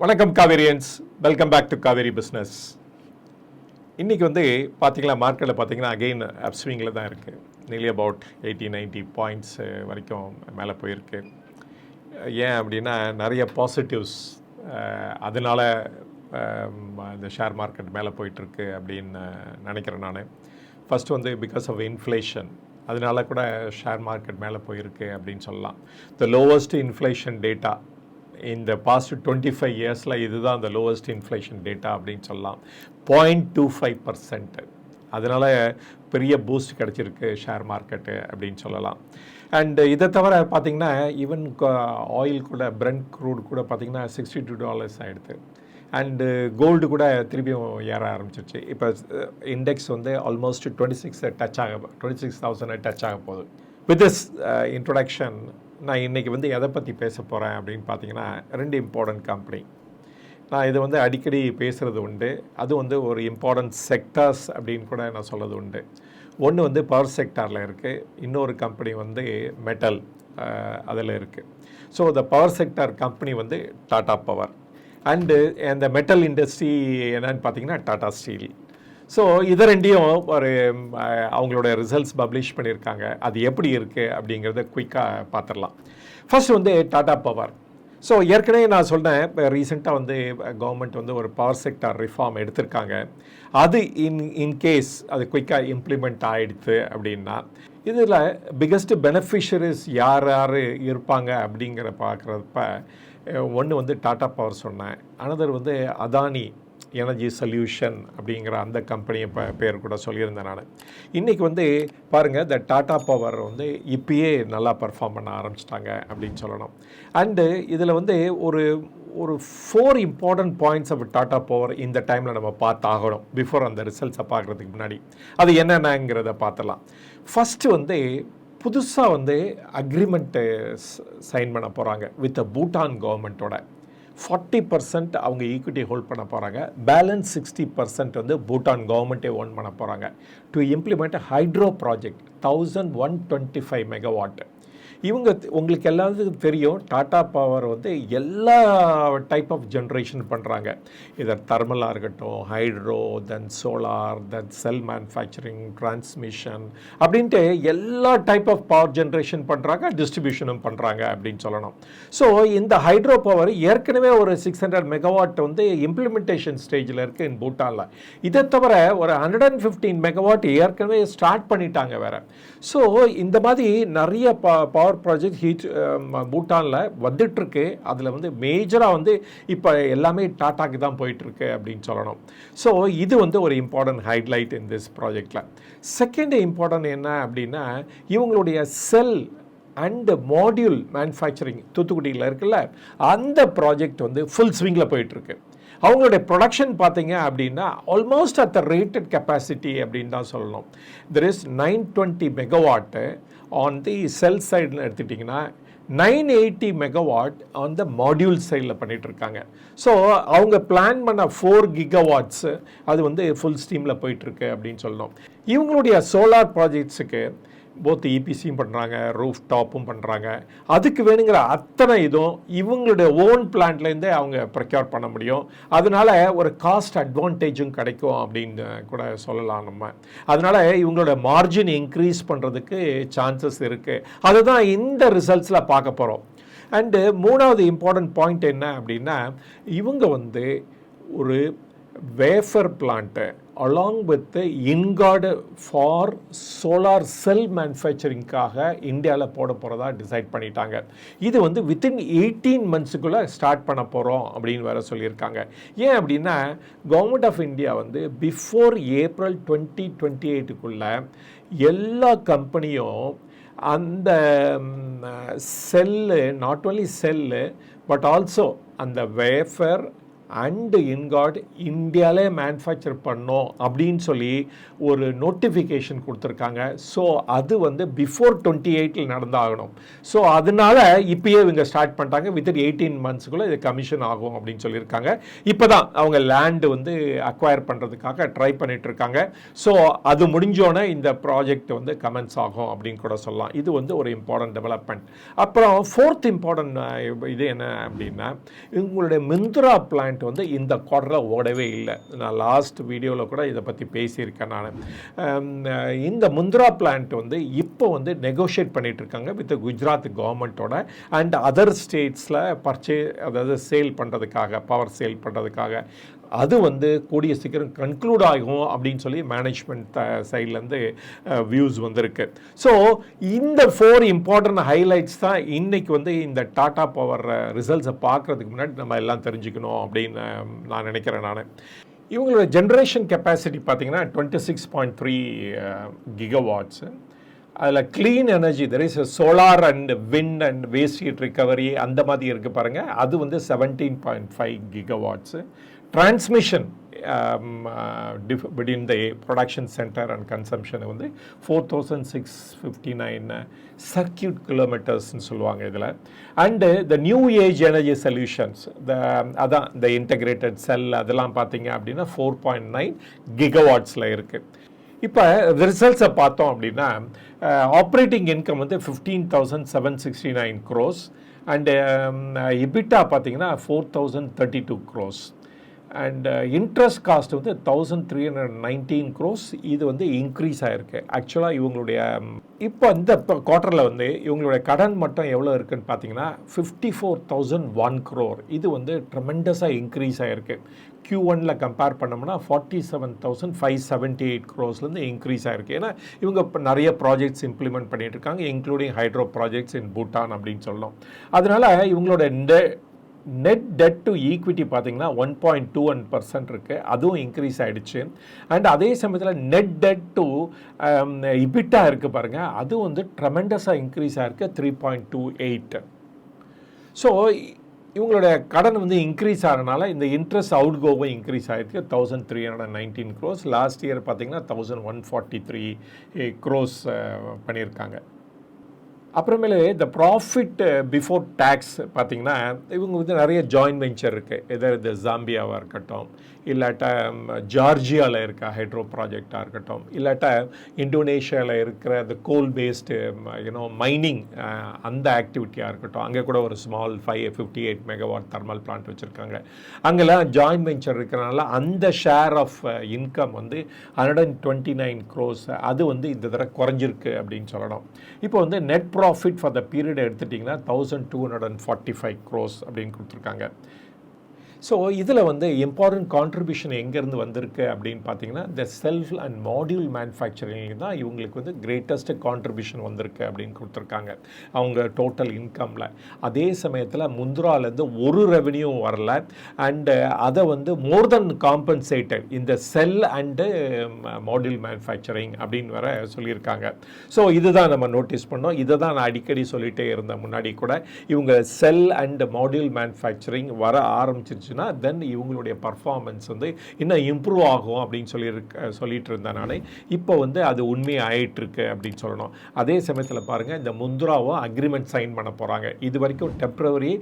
வணக்கம் Kaverians. Welcome back to Kaveri business இன்றைக்கி வந்து பார்த்தீங்களா மார்க்கெட்டில் பார்த்தீங்கன்னா அகெயின் அப்ஸ்விங்கில் தான் இருக்குது நீலி அபவுட் எயிட்டி நைன்ட்டி பாயிண்ட்ஸ் வரைக்கும் மேலே போயிருக்கு. Uh, ஏன் அப்படின்னா நிறைய பாசிட்டிவ்ஸ் uh, அதனால um, இந்த ஷேர் மார்க்கெட் மேலே போயிட்டுருக்கு அப்படின்னு uh, நினைக்கிறேன் நான். ஃபஸ்ட் வந்து பிகாஸ் ஆஃப் இன்ஃப்ளேஷன் அதனால கூட ஷேர் மார்க்கெட் மேலே போயிருக்கு அப்படின்னு சொல்லலாம். த லோவஸ்ட் இன்ஃப்ளேஷன் டேட்டா இந்த பாஸ்ட் டுவெண்ட்டி ஃபைவ் இயர்ஸில் இதுதான் அந்த லோவஸ்ட் இன்ஃப்ளேஷன் டேட்டா அப்படின்னு சொல்லலாம். பாயிண்ட் டூ ஃபைவ் பர்சன்ட் அதனால் பெரிய பூஸ்ட் கிடச்சிருக்கு ஷேர் மார்க்கெட்டு அப்படின்னு சொல்லலாம். அண்டு இதை தவிர பார்த்தீங்கன்னா ஈவன் ஆயில் கூட பிரண்ட் க்ரூட் கூட பார்த்தீங்கன்னா சிக்ஸ்டி டூ டாலர்ஸ் ஆகிடுது அண்டு கோல்டு கூட திருப்பியும் ஏற ஆரம்பிச்சிருச்சு. இப்போ இண்டெக்ஸ் வந்து ஆல்மோஸ்ட் டுவெண்ட்டி சிக்ஸ் டச் ஆக டுவெண்ட்டி சிக்ஸ் தௌசண்ட் டச் ஆக போகுது. வித் திஸ் இன்ட்ரொடக்ஷன் நான் இன்றைக்கி வந்து எதை பற்றி பேச போகிறேன் அப்படின்னு பார்த்தீங்கன்னா ரெண்டு இம்பார்ட்டன்ட் கம்பெனி நான் இது வந்து அடிக்கடி பேசுகிறது உண்டு. அது வந்து ஒரு இம்பார்ட்டன்ட் செக்டர்ஸ் அப்படின்னு கூட நான் சொல்கிறது உண்டு. ஒன்று வந்து பவர் செக்டாரில் இருக்குது இன்னொரு கம்பெனி வந்து மெட்டல் அதில் இருக்குது ஸோ இந்த பவர் செக்டார் கம்பெனி வந்து டாடா பவர் அண்டு அந்த மெட்டல் இண்டஸ்ட்ரி என்னன்னு பார்த்தீங்கன்னா டாடா ஸ்டீல் ஸோ இதை ரெண்டையும் ஒரு அவங்களோட ரிசல்ட்ஸ் பப்ளிஷ் பண்ணியிருக்காங்க. அது எப்படி இருக்குது அப்படிங்கிறத குயிக்காக பார்த்துடலாம். ஃபர்ஸ்ட் வந்து டாடா பவர் ஸோ ஏற்கனவே நான் சொன்னேன் இப்போ ரீசெண்டாக வந்து கவர்மெண்ட் வந்து ஒரு பவர் செக்டார் ரிஃபார்ம் எடுத்திருக்காங்க. அது இன் இன்கேஸ் அது குயிக்காக இம்ப்ளிமெண்ட் ஆகிடுது அப்படின்னா இதில் பிக்கஸ்ட் பெனிஃபிஷரிஸ் யார் யார் இருப்பாங்க அப்படிங்கிற பார்க்குறப்ப ஒன்று வந்து டாடா பவர் சொன்னேன். அனதர் வந்து அதானி எனர்ஜி சொல்யூஷன் அப்படிங்கிற அந்த கம்பெனியை ப பேர் கூட சொல்லியிருந்தேன் நான். இன்றைக்கி வந்து பாருங்கள் இந்த டாடா பவர் வந்து இப்பயே நல்லா பர்ஃபார்ம் பண்ண ஆரம்பிச்சிட்டாங்க அப்படின்னு சொல்லணும். அண்டு இதில் வந்து ஒரு ஒரு four important points of Tata power இந்த டைமில் நம்ம பார்த்தாகணும் பிஃபோர் அந்த ரிசல்ட்ஸை பார்க்குறதுக்கு முன்னாடி. அது என்னென்னங்கிறத பார்த்தலாம் ஃபஸ்ட்டு வந்து புதுசாக வந்து அக்ரிமெண்ட்டு சைன் பண்ண போகிறாங்க வித் பூட்டான் கவர்மெண்ட்டோட ஃபார்ட்டி பர்சன்ட் அவங்க ஈக்விட்டி ஹோல்ட் பண்ண போகிறாங்க பேலன்ஸ் சிக்ஸ்டி பர்சன்ட் வந்து பூட்டான் கவர்மெண்ட்டே ஓன் பண்ண போகிறாங்க to implement hydro project thousand one twenty five megawatt இவங்க உங்களுக்கு எல்லாத்துக்கும் தெரியும் டாடா பவர் வந்து எல்லா டைப் ஆஃப் ஜென்ரேஷன் பண்ணுறாங்க இதர் தர்மலாக இருக்கட்டும் hydro then solar then cell manufacturing transmission அப்படின்ட்டு எல்லா டைப் ஆஃப் பவர் ஜென்ரேஷன் பண்ணுறாங்க டிஸ்ட்ரிபியூஷனும் பண்ணுறாங்க அப்படின்னு சொல்லணும். ஸோ இந்த ஹைட்ரோ பவர் ஏற்கனவே ஒரு சிக்ஸ் ஹண்ட்ரட் மெகாவாட் வந்து இம்ப்ளிமெண்டேஷன் ஸ்டேஜில் இருக்குது இன் பூட்டானில். இதை தவிர ஒரு ஹண்ட்ரட் அண்ட் ஃபிஃப்டீன் மெகாவாட் ஏற்கனவே ஸ்டார்ட் பண்ணிட்டாங்க வேற. ஸோ இந்த மாதிரி நிறைய பவர் பவர் ப்ராஜெக்ட் ஹீட் பூட்டானில் வந்துட்டுருக்கு. அதில் வந்து மேஜராக வந்து இப்போ எல்லாமே டாட்டாக்கு தான் போயிட்டுருக்கு அப்படின்னு சொல்லணும். ஸோ இது வந்து ஒரு இம்பார்ட்டன்ட் ஹைட்லைட் இன் திஸ் ப்ராஜெக்டில் செகண்ட் இம்பார்ட்டன்ட் என்ன அப்படின்னா இவங்களுடைய செல் அண்ட் மாடியூல் மேனுஃபேக்சரிங் தூத்துக்குடியில் இருக்குல்ல அந்த ப்ராஜெக்ட் வந்து ஃபுல் ஸ்விங்கில் போயிட்டுருக்கு. அவங்களுடைய ப்ரொடக்ஷன் பார்த்தீங்க அப்படின்னா almost at the rated capacity அப்படின்னு தான் சொல்லணும். There is nine twenty megawatt on the cell சைடில் எடுத்துட்டிங்கன்னா nine eighty megawatt on the module சைடில் பண்ணிகிட்ருக்காங்க இருக்காங்க. ஸோ அவங்க பிளான் பண்ண ஃபோர் கிகவாட்ஸு அது வந்து ஃபுல் ஸ்டீமில் போயிட்டுருக்கு அப்படின்னு சொல்லணும். இவங்களுடைய சோலார் ப்ராஜெக்ட்ஸுக்கு போத்து இபிசியும் பண்ணுறாங்க ரூஃப் டாப்பும் பண்ணுறாங்க அதுக்கு வேணுங்கிற அத்தனை இதுவும் இவங்களுடைய ஓன் பிளான்ட்லேருந்தே அவங்க ப்ரொக்யூர் பண்ண முடியும். அதனால ஒரு காஸ்ட் அட்வான்டேஜும் கிடைக்கும் அப்படின்னு கூட சொல்லலாம் நம்ம. அதனால் இவங்களோட மார்ஜின் இன்க்ரீஸ் பண்ணுறதுக்கு சான்சஸ் இருக்குது அதுதான் இந்த ரிசல்ட்ஸில் பார்க்க போகிறோம் அண்டு மூணாவது இம்பார்ட்டன்ட் பாயிண்ட் என்ன அப்படின்னா இவங்க வந்து ஒரு wafer plant along with ingot for solar cell மேனுஃபேக்சரிங்காக இந்தியாவில் போட போகிறதா டிசைட் பண்ணிட்டாங்க. இது வந்து வித்தின் எயிட்டீன் மந்த்ஸுக்குள்ளே ஸ்டார்ட் பண்ண போகிறோம் அப்படின்னு வேற சொல்லியிருக்காங்க. ஏன் அப்படின்னா கவர்மெண்ட் ஆஃப் இந்தியா வந்து பிஃபோர் ஏப்ரல் டுவெண்ட்டி டுவெண்ட்டி எயிட்டுக்குள்ளே எல்லா கம்பெனியும் அந்த cell not only cell but also அந்த வேஃபர் அண்டு இன்காட் இந்தியாவிலே மேனுஃபேக்சர் பண்ணோம் அப்படின்னு சொல்லி ஒரு நோட்டிஃபிகேஷன் கொடுத்துருக்காங்க. ஸோ அது வந்து பிஃபோர் டுவெண்ட்டி எயிட்டில் நடந்தாகணும். ஸோ அதனால இப்பயே இவங்க ஸ்டார்ட் பண்ணிட்டாங்க. வித்தின் எயிட்டீன் மந்த்ஸ்க்குள்ளே இது கமிஷன் ஆகும் அப்படின்னு சொல்லியிருக்காங்க. இப்போ தான் அவங்க லேண்டு வந்து அக்வயர் பண்ணுறதுக்காக ட்ரை பண்ணிகிட்ருக்காங்க இருக்காங்க. ஸோ அது முடிஞ்சோடனே இந்த ப்ராஜெக்ட் வந்து கமெண்ட்ஸ் ஆகும் அப்படின்னு கூட சொல்லலாம். இது வந்து ஒரு இம்பார்ட்டன்ட் டெவலப்மெண்ட் அப்புறம் ஃபோர்த் இம்பார்ட்டன்ட் இது என்ன அப்படின்னா இவங்களுடைய மிந்த்ரா பிளான்ட் வந்து இந்த குவார்டரில் ஓடவே இல்லை. நான் லாஸ்ட் வீடியோவில் கூட இதை பற்றி பேசியிருக்கேன் நான். இந்த முந்த்ரா பிளான்ட் வந்து இப்போ வந்து நெகோஷியேட் பண்ணிகிட்ருக்காங்க இருக்காங்க வித் குஜராத் கவர்மெண்ட்டோட அண்ட் அதர் ஸ்டேட்ஸில் பர்ச்சே அதாவது சேல் பண்ணுறதுக்காக பவர் சேல் பண்ணுறதுக்காக அது வந்து கூடிய சீக்கிரம் கன்க்ளூட் ஆகும் அப்படின்னு சொல்லி மேனேஜ்மெண்ட் சைட்லேருந்து வியூஸ் வந்திருக்கு. ஸோ இந்த ஃபோர் இம்பார்ட்டன்ட் ஹைலைட்ஸ் தான் இன்றைக்கி வந்து இந்த டாட்டா பவர் ரிசல்ட்ஸை பார்க்குறதுக்கு முன்னாடி நம்ம எல்லாம் தெரிஞ்சுக்கணும் அப்படின்னு நான் நினைக்கிறேன் நான். இவங்களோட ஜென்ரேஷன் கெப்பாசிட்டி பார்த்தீங்கன்னா twenty six point three gigawatts அதில் clean energy there is solar and wind and waste heat recovery அந்த மாதிரி இருக்குது பாருங்கள் அது வந்து seventeen point five gigawatts transmission between the production centre and consumption வந்து four thousand six fifty nine circuit கிலோமீட்டர்ஸ்னு சொல்லுவாங்க இதில். And the new age energy solutions the அதான் இந்த இன்டகிரேட்டட் செல் அதெல்லாம் பார்த்தீங்க அப்படின்னா ஃபோர் பாயிண்ட் நைன் கிகவாட்ஸில் இருக்குது இப்போ ரிசல்ட்ஸை பார்த்தோம் அப்படின்னா ஆப்ரேட்டிங் இன்கம் வந்து fifteen thousand seven sixty nine crores and EBITDA பார்த்தீங்கன்னா four thousand thirty two crores and interest cost வந்து thousand three hundred nineteen crores இது வந்து இன்க்ரீஸ் ஆகிருக்கு ஆக்சுவலாக இவங்களுடைய இப்போ இந்த குவார்ட்டரில் வந்து இவங்களுடைய கடன் மட்டும் எவ்வளோ இருக்குன்னு பார்த்தீங்கன்னா fifty four thousand one crore இது வந்து ட்ரெமெண்டஸாக இன்க்ரீஸ் ஆகிருக்கு க்யூ ஒனில் கம்பேர் பண்ணோம்னா forty seven thousand five seventy eight க்ரோஸ்லேருந்து increase ஆகிருக்கு ஏன்னா இவங்க இப்போ நிறைய ப்ராஜெக்ட்ஸ் இம்ப்ளிமெண்ட் பண்ணிகிட்டு இருக்காங்க including hydro projects in Bhutan அப்படின்னு சொல்லணும். அதனால் இவங்களோட இந்த நெட் டெட் டு ஈக்விட்டி பார்த்தீங்கன்னா one point two one percent இருக்குது அதுவும் இன்க்ரீஸ் ஆகிடுச்சு அண்ட் அதே சமயத்தில் net debt to EBITDA um, இருக்குது பாருங்கள் அதுவும் வந்து ட்ரமெண்டஸாக இன்க்ரீஸ் ஆகிருக்கு three point two eight so இவங்களோட கடன் வந்து இன்க்ரீஸ் ஆகிறனால இந்த இன்ட்ரெஸ்ட் அவுட் கோவும் இன்க்ரீஸ் ஆகிருக்கு thousand three hundred nineteen crores last year பார்த்தீங்கன்னா thousand one forty three crores பண்ணியிருக்காங்க. அப்புறமேலே இந்த ப்ராஃபிட் பிஃபோர் uh, டேக்ஸ் பார்த்தீங்கன்னா இவங்க வந்து நிறைய ஜாயின்ட் வெஞ்சர் இருக்குது எதர் இந்த ஜாம்பியாவாக இருக்கட்டும் இல்லாட்டா ஜார்ஜியாவில் இருக்க ஹைட்ரோ ப்ராஜெக்டாக இருக்கட்டும் இல்லாட்டா இந்தோனேஷியாவில் இருக்கிற அந்த கோல் பேஸ்டு யூனோ மைனிங் அந்த ஆக்டிவிட்டியாக இருக்கட்டும். அங்கே கூட ஒரு small five fifty eight megawatt thermal plant வச்சுருக்காங்க. அங்கெல்லாம் ஜாயின்ட் வெஞ்சர் இருக்கிறனால அந்த ஷேர் ஆஃப் இன்கம் வந்து hundred and twenty nine crores அது வந்து இந்த தடவை குறைஞ்சிருக்கு அப்படின்னு சொல்லணும். இப்போ வந்து net profit for the period எடுத்துட்டிங்கன்னா thousand two hundred and forty five crores அப்படின்னு கொடுத்துருக்காங்க. ஸோ இதில் வந்து இம்பார்ட்டன்ட் கான்ட்ரிபியூஷன் எங்கேருந்து வந்திருக்கு அப்படின்னு பார்த்தீங்கன்னா இந்த செல்ஃப் அண்ட் மாடியூல் மேனுஃபேக்சரிங் தான் இவங்களுக்கு வந்து கிரேட்டஸ்ட் கான்ட்ரிபியூஷன் வந்திருக்கு அப்படின்னு கொடுத்துருக்காங்க. அவங்க டோட்டல் இன்கமில் அதே சமயத்தில் முந்த்ராலேருந்து ஒரு ரெவன்யூ வரல. அண்டு uh, அதை வந்து மோர் தென் காம்பன்சேட்டட் இந்த செல் அண்டு மாடியூல் மேனுஃபேக்சரிங் அப்படின்னு வர சொல்லியிருக்காங்க. ஸோ இதுதான் நம்ம நோட்டீஸ் பண்ணோம். இதை தான் நான் அடிக்கடி சொல்லிகிட்டே இருந்தேன் முன்னாடி கூட. இவங்க செல் அண்ட் மாடியூல் மேனுஃபேக்சரிங் வர ஆரம்பிச்சிருச்சு இருந்துச்சுன்னா தென் இவங்களுடைய பர்ஃபார்மன்ஸ் வந்து இன்னும் இம்ப்ரூவ் ஆகும் அப்படின்னு சொல்லி சொல்லிட்டு இருந்தேன் நான். இப்போ வந்து அது உண்மை ஆயிட்டுருக்கு அப்படின்னு சொல்லணும். அதே சமயத்தில் பாருங்கள் இந்த முந்த்ராவும் அக்ரிமெண்ட் சைன் பண்ண போகிறாங்க இது வரைக்கும் டெம்ப்ரவரி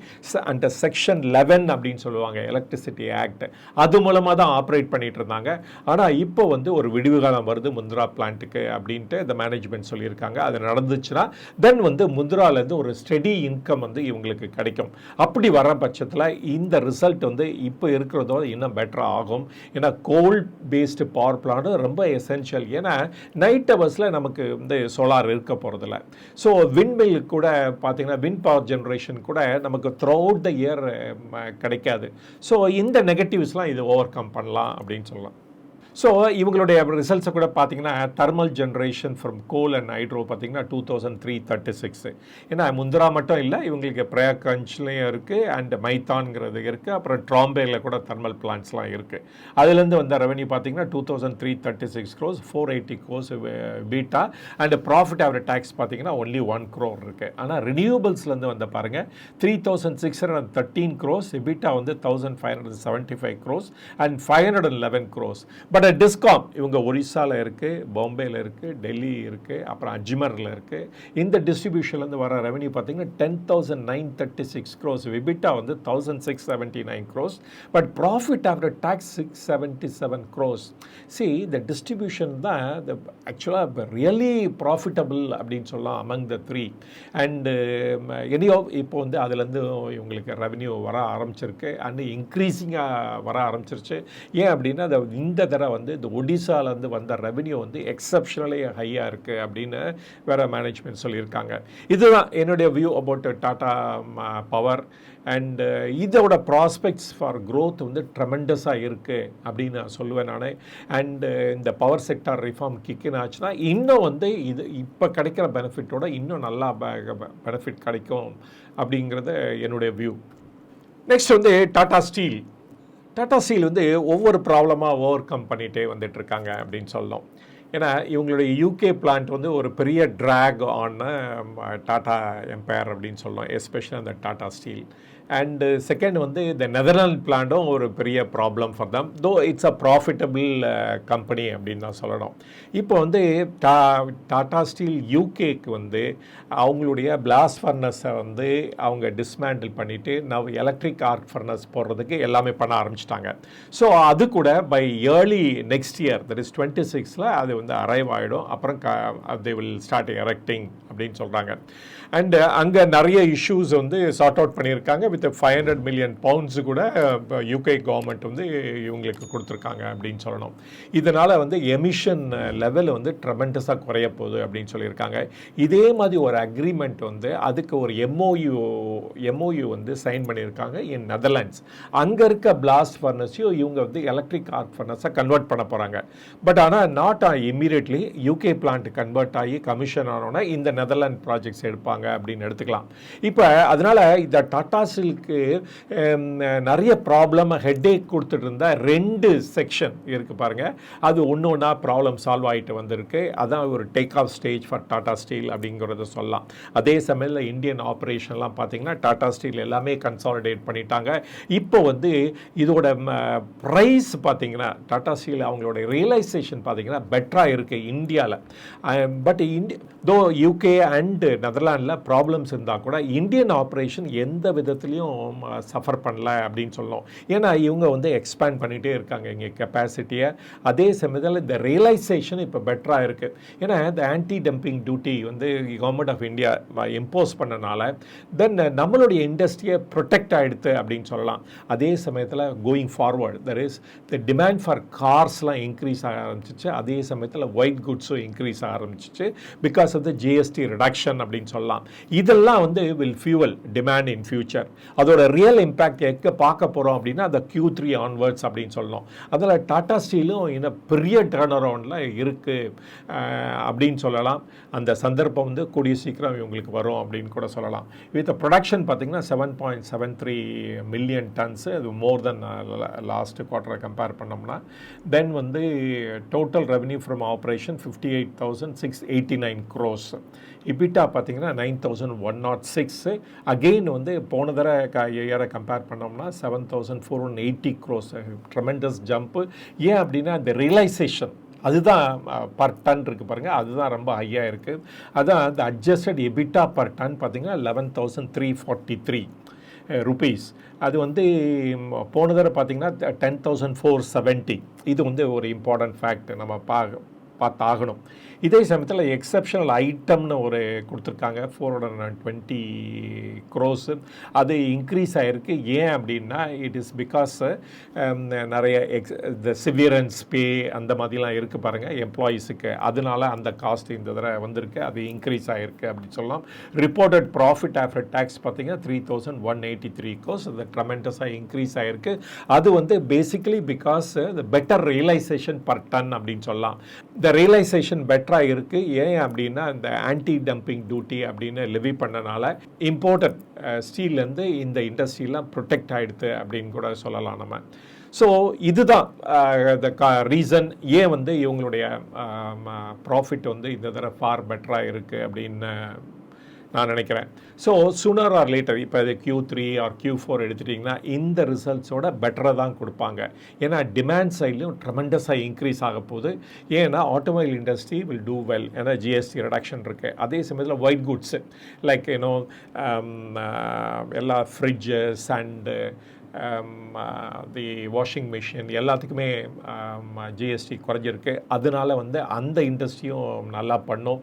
அந்த செக்ஷன் லெவன் அப்படின்னு சொல்லுவாங்க எலக்ட்ரிசிட்டி ஆக்ட் அது மூலமாக தான் ஆப்ரேட் பண்ணிட்டு இருந்தாங்க. ஆனால் இப்போ வந்து ஒரு விடிவு காலம் வருது முந்த்ரா பிளான்ட்டுக்கு அப்படின்ட்டு இந்த மேனேஜ்மெண்ட் சொல்லியிருக்காங்க. அது நடந்துச்சுன்னா தென் வந்து முந்த்ராலேருந்து ஒரு ஸ்டெடி இன்கம் வந்து இவங்களுக்கு கிடைக்கும். அப்படி வர பட்சத்தில் இந்த ரிசல்ட் வந்து வந்து இப்போ இருக்கிறதோட இன்னும் பெட்டராக ஆகும். ஏன்னா கோல் பேஸ்டு பவர் பிளான்ட் ரொம்ப எசென்ஷியல் ஏன்னா நைட் ஹவர்ஸில் நமக்கு வந்து சோலார் இருக்க போகிறதில்ல ஸோ விண்மில் கூட பார்த்திங்கன்னா வின் பவர் ஜென்ரேஷன் கூட நமக்கு த்ரோ அவுட் த இயர் கிடைக்காது. ஸோ இந்த நெகட்டிவ்ஸ்லாம் இது ஓவர் கம் பண்ணலாம் அப்படின்னு சொல்லலாம். ஸோ இவங்களுடைய ரிசல்ட்ஸை கூட பார்த்தீங்கன்னா thermal generation from coal and hydro பார்த்தீங்கன்னா two thousand three thirty six ஏன்னா முந்திரா மட்டும் இல்லை இவங்களுக்கு பிரயாகஞ்ச்லேயும் இருக்குது அண்ட் மைத்தான்ங்கிறது இருக்குது அப்புறம் ட்ராம்பேயில் கூட தர்மல் பிளான்ட்ஸ்லாம் இருக்குது அதுலேருந்து வந்த ரெவன்யூ பார்த்தீங்கன்னா two thousand three thirty six crores four eighty crores EBITDA and profit after tax பார்த்தீங்கன்னா ஒன்லி ஒன் க்ரோர் இருக்குது ஆனால் ரினியூவபிள்ஸ்லேருந்து வந்து பாருங்கள் three thousand six hundred thirteen crores EBITDA வந்து thousand five hundred seventy five crores and five hundred and eleven crores but discom இவங்க ஒரிசாவில் இருக்குது பாம்பேயில் இருக்குது டெல்லி இருக்குது அப்புறம் அஜ்மரில் இருக்குது இந்த டிஸ்ட்ரிபியூஷன்லேருந்து வர ரெவன்யூ பார்த்தீங்கன்னா ten thousand nine thirty six crores EBITDA வந்து thousand six seventy nine crores but profit after tax six seventy seven crores C இந்த டிஸ்ட்ரிபியூஷன் தான் த ஆக்சுவலாக ரியலி ப்ராஃபிட்டபிள் அப்படின்னு சொல்லலாம் அமங் த த்ரீ அண்டு எனியோ இப்போ வந்து அதுலேருந்து இவங்களுக்கு ரெவன்யூ வர ஆரம்பிச்சிருக்கு. அண்டு இன்க்ரீஸிங்காக வர ஆரம்பிச்சிருச்சு. ஏன் அப்படின்னா அந்த இந்த தடவை வந்து இந்த ஒடிசாலேருந்து வந்த ரெவன்யூ வந்து எக்ஸப்ஷனலி ஹையாக இருக்குது அப்படின்னு வேறு மேனேஜ்மெண்ட் சொல்லியிருக்காங்க. இதுதான் என்னுடைய view about Tata power and இதோட ப்ராஸ்பெக்ட்ஸ் ஃபார் க்ரோத் வந்து ட்ரெமெண்டஸாக இருக்குது அப்படின்னு நான் சொல்லுவேன் நான். அண்டு இந்த பவர் செக்டார் ரிஃபார்ம் கிக்கின் ஆச்சுன்னா இன்னும் வந்து இது இப்போ கிடைக்கிற பெனிஃபிட்டோட இன்னும் நல்லா பெனிஃபிட் கிடைக்கும் அப்படிங்கிறது என்னுடைய வியூ நெக்ஸ்ட் வந்து டாடா ஸ்டீல் டாட்டா ஸ்டீல் வந்து ஒவ்வொரு ப்ராப்ளமாக ஓவர் கம் பண்ணிகிட்டே வந்துட்டுருக்காங்க அப்படின்னு சொல்லலாம் ஏன்னா இவங்களுடைய யூகே பிளான்ட் வந்து ஒரு பெரிய ட்ராக் ஆன் டாட்டா எம்பையர் அப்படின்னு சொல்லலாம் எஸ்பெஷலி அந்த Tata steel and second uh, வந்து இந்த நெதர்லாண்ட் பிளான்ட்டும் ஒரு பெரிய ப்ராப்ளம் ஃபார் தம் தோ இட்ஸ் அ ப்ராஃபிட்டபிள் கம்பெனி அப்படின்னு தான் சொல்லணும். இப்போ வந்து டா டாடா ஸ்டீல் யூகேக்கு வந்து அவங்களுடைய பிளாஸ் ஃபர்னஸை வந்து அவங்க டிஸ்மேண்டில் பண்ணிவிட்டு நவ் எலக்ட்ரிக் ஆர்க் ஃபர்னஸ் போடுறதுக்கு எல்லாமே பண்ண ஆரம்பிச்சிட்டாங்க. ஸோ அது கூட by early next year that is twenty சிக்ஸில் அது வந்து அரைவ் ஆகிடும் அப்புறம் க தே வில் ஸ்டார்ட் எரெக்டிங் அப்படின்னு சொல்கிறாங்க அண்டு uh, அங்கே நிறைய இஷ்யூஸ் வந்து சார்ட் அவுட் பண்ணியிருக்காங்க. With five hundred million pounds கூட யூகே கவர்மெண்ட் வந்து இவங்களுக்கு கொடுத்துருக்காங்க அப்படின்னு சொல்லணும். இதனால் வந்து எமிஷன் லெவல் வந்து ட்ரெமெண்டஸாக குறைய போகுது அப்படின்னு சொல்லியிருக்காங்க. இதே மாதிரி ஒரு அக்ரிமெண்ட் வந்து அதுக்கு ஒரு எம்ஓயு எம்ஓயு வந்து சைன் பண்ணியிருக்காங்க இன் நெதர்லாண்ட்ஸ் அங்கே இருக்க பிளாஸ்ட் ஃபர்னஸையும் இவங்க வந்து எலக்ட்ரிக் ஆர்க் ஃபர்னஸை கன்வெர்ட் பண்ண போகிறாங்க பட் ஆனால் not immediately UK plant convert ஆகி கமிஷன் ஆனோன்னா இந்த நெதர்லாண்ட் ப்ராஜெக்ட்ஸ் எடுப்பாங்க அப்படின்னு எடுத்துக்கலாம். இப்போ அதனால் இந்த டாடா ஸ்டீலுக்கு நிறைய ப்ராப்ளம் ஹெட்டேக் கொடுத்துட்டு இருந்த ரெண்டு செக்ஷன் இருக்குது பாருங்கள் அது ஒன்று ஒன்றா ப்ராப்ளம் சால்வ் ஆகிட்டு வந்திருக்கு. அதான் ஒரு take off stage for Tata steel அப்படிங்கிறத சொல்லலாம். அதே சமயத்தில் இந்தியன் ஆப்ரேஷன்லாம் பார்த்தீங்கன்னா டாடா ஸ்டீல் எல்லாமே கன்சாலிடேட் பண்ணிட்டாங்க. இப்போ வந்து இதோட ப்ரைஸ் பார்த்தீங்கன்னா டாடா ஸ்டீல் அவங்களோட ரியலைசேஷன் பார்த்தீங்கன்னா பெட்டராக இருக்குது இந்தியாவில் பட் இண்டி தோ யூகே அண்டு நெதர்லாண்டில் ப்ராப்ளம்ஸ் இருந்தால் கூட இந்தியன் ஆப்ரேஷன் எந்த விதத்துலையும் சஃபர் பண்ணல அப்படின்னு சொல்லும். ஏன்னா இவங்க வந்து எக்ஸ்பேண்ட் பண்ணிகிட்டே இருக்காங்க இங்கே கெப்பாசிட்டியை அதே சமயத்தில் இந்த ரியலைசேஷன் இப்போ பெட்டராக இருக்குது ஏன்னா இந்த ஆன்டி டம்பிங் டியூட்டி வந்து கவர்மெண்ட் ஆஃப் இந்தியா இம்போஸ் பண்ணனால தென் நம்மளுடைய இண்டஸ்ட்ரியை ப்ரொடெக்ட் ஆகிடுது அப்படின்னு சொல்லலாம். அதே சமயத்தில் going forward there is the demand for கார்ஸ்லாம் increase ஆக ஆரம்பிச்சிச்சு. அதே சமயத்தில் ஒயிட் குட்ஸும் இன்க்ரீஸ் ஆக ஆரம்பிச்சிச்சு because of the GST reduction அப்படின்னு சொல்லலாம். இதெல்லாம் வந்து will fuel demand in future அதோட ரியல் இம்பேக்ட் எங்கே பார்க்க போகிறோம் அப்படின்னா அந்த கியூ த்ரீ ஆன்வர்ட்ஸ் அப்படின்னு சொல்லணும். அதில் டாடா ஸ்டீலும் இன்னும் பெரிய டேர்ன் அரவுண்டில் இருக்குது அப்படின்னு சொல்லலாம். அந்த சந்தர்ப்பம் வந்து கூடிய சீக்கிரம் இவங்களுக்கு வரும் அப்படின்னு கூட சொல்லலாம். வித் ப்ரொடக்ஷன் பார்த்திங்கன்னா seven point seven three million tons அது மோர் தென் லாஸ்ட் குவார்ட்டரை கம்பேர் பண்ணோம்னா தென் வந்து total revenue from operation fifty eight thousand six eighty nine crores EBITDA பார்த்தீங்கன்னா nine thousand one nought six. Again வந்து போன தடவை க இயரை கம்பேர் பண்ணோம்னா seven thousand four one eighty crores tremendous jump ஏன் அப்படின்னா இந்த ரியலைசேஷன் அதுதான் பர் டன் இருக்குது பாருங்கள் அதுதான் ரொம்ப ஹையாக இருக்குது அதான் இந்த அட்ஜஸ்டட் எபிட்டா பர் டன் பார்த்தீங்கன்னா eleven thousand three forty three rupees அது வந்து போன தடவை பார்த்தீங்கன்னா டென் தௌசண்ட் ஃபோர் செவன்ட்டி இது வந்து ஒரு இம்பார்ட்டன்ட் ஃபேக்ட் நம்ம பா பார்த்தாகணும் இதே சமயத்தில் எக்ஸப்ஷனல் ஐட்டம்னு ஒரு கொடுத்துருக்காங்க. Four hundred and twenty crores அது இன்க்ரீஸ் ஆகிருக்கு ஏன் அப்படின்னா இட் இஸ் பிகாஸ் நிறைய எக்ஸ் இந்த சிவியரன்ஸ் பே அந்த மாதிரிலாம் இருக்குது பாருங்கள் எம்ப்ளாயீஸுக்கு அதனால அந்த காஸ்ட் இந்த தடவை வந்திருக்கு. அது இன்க்ரீஸ் ஆகிருக்கு அப்படின்னு சொல்லலாம். ரிப்போர்ட்டட் ப்ராஃபிட் ஆஃப்டர் டேக்ஸ் பார்த்தீங்கன்னா three thousand one eighty three crores அது ட்ரமெண்டஸாக இன்க்ரீஸ் ஆகிருக்கு அது வந்து basically because the better realisation per ton அப்படின்னு சொல்லலாம். த ரியலைசேஷன் பெட்டராக இருக்குது ஏன் அப்படின்னா இந்த ஆன்டி டம்பிங் டியூட்டி அப்படின்னு லிவி பண்ணனால இம்போர்ட்டட் ஸ்டீல்லேருந்து இந்த இண்டஸ்ட்ரியெலாம் ப்ரொடெக்ட் ஆகிடுது அப்படின்னு கூட சொல்லலாம் நம்ம. ஸோ இதுதான் த கா ரீசன் ஏன் வந்து இவங்களுடைய ப்ராஃபிட் வந்து இந்த தடவை ஃபார் பெட்டராக இருக்குது அப்படின்னு நான் நினைக்கிறேன். ஸோ சுனர் ஆர் லேட்டர் இப்போ இது Q three or Q four எடுத்துட்டிங்கன்னா இந்த ரிசல்ட்ஸோட பெட்டராக தான் கொடுப்பாங்க. ஏன்னா டிமாண்ட் சைட்லையும் ட்ரமெண்டஸாக இன்க்ரீஸ் ஆக போகுது. ஏன்னா automobile industry will do well ஏன்னா ஜிஎஸ்டி ரிடக்ஷன் இருக்குது அதே சமயத்தில் white goods like you know எல்லா ஃப்ரிட்ஜு சண்டு தி வாஷிங் மிஷின் எல்லாத்துக்குமே um, ஜிஎஸ்டி குறைஞ்சிருக்கு. அதனால வந்து அந்த இண்டஸ்ட்ரியும் நல்லா பண்ணும்.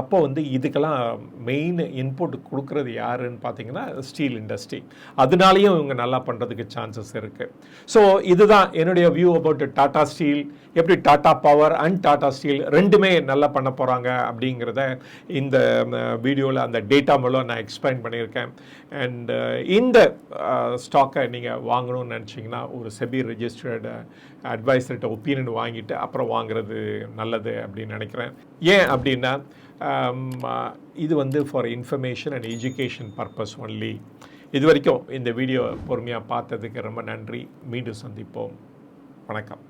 அப்போ வந்து இதுக்கெல்லாம் மெயின் இன்புட் கொடுக்குறது யாருன்னு பார்த்தீங்கன்னா ஸ்டீல் இண்டஸ்ட்ரி அதனாலையும் இவங்க நல்லா பண்ணுறதுக்கு சான்சஸ் இருக்குது ஸோ இதுதான் என்னுடைய வியூ அபவுட் டாடா ஸ்டீல் எப்படி Tata power and Tata steel ரெண்டுமே நல்லா பண்ண போகிறாங்க அப்படிங்கிறத இந்த வீடியோவில் அந்த டேட்டா மூலம் நான் எக்ஸ்பிளைன் பண்ணியிருக்கேன். அண்ட் இந்த ஸ்டாக்கை நீங்கள் வாங்கணும்னு நினச்சிங்கன்னா ஒரு செபி ரெஜிஸ்டர்டு அட்வைசர்கிட்ட ஒப்பீனியன் வாங்கிட்டு அப்புறம் வாங்குறது நல்லது அப்படின்னு நினைக்கிறேன். ஏன் அப்படின்னா Um, uh, இது வந்து for information and education purpose only இது வரைக்கும் இந்த வீடியோ பொறுமையாக பார்த்ததுக்கு ரொம்ப நன்றி. மீண்டும் சந்திப்போம். வணக்கம்.